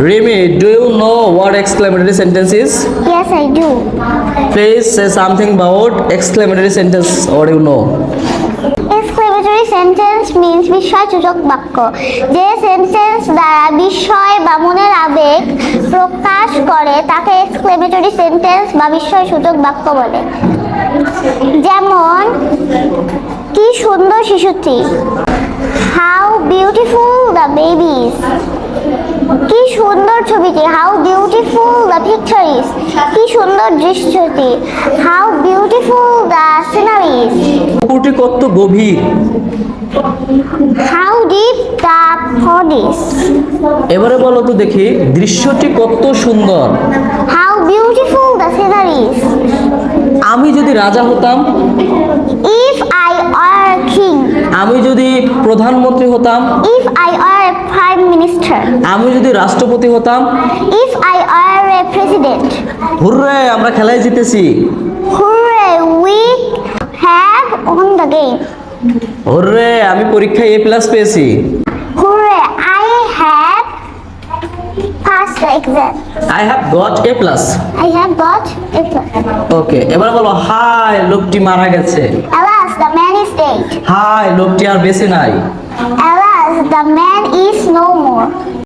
Remy, do you know what exclamatory sentence is? Yes, I do. Please say something about exclamatory sentence. What do you know? Exclamatory sentence means বিস্ময়সূচক বাক্য যে sentence দ্বারা বিস্ময় বা মনের আবেগ প্রকাশ করে তাকে এক্সক্লেমেটরি সেন্টেন্স বা বিস্ময়সূচক বাক্য বলে যেমন কি সুন্দর শিশুটি হাউ বিউটিফুল দ্য বেবিস কি সুন্দর ছবিটি how beautiful the picture is কি সুন্দর দৃশ্যটি হাউ বিউটিফুল দ্য সিনারিজ পুকুরটি কত গভীর? হাউ ডিপ দ্য ফডিস এবারে বলো তো দেখি দৃশ্যটি কত সুন্দর। হাউ বিউটিফুল দ্য সিনারিজ আমি যদি রাজা হতাম ইফ আই আর কিং আমি যদি প্রধানমন্ত্রী হতাম if I are prime minister আমি যদি রাষ্ট্রপতি হতাম? If I are a president hurray আমরা খেলায় জিতেছি। Hurray we have won the game hurray আমি পরীক্ষায় এ প্লাস পেয়েছি। Hurray I have pass the exam I have got A plus I have got A plus okay এবার বলো হাই লোকটি মারা গেছে। Alas, the man is dead. হাই লোকটি আর বেঁচে নাই। The man is no more.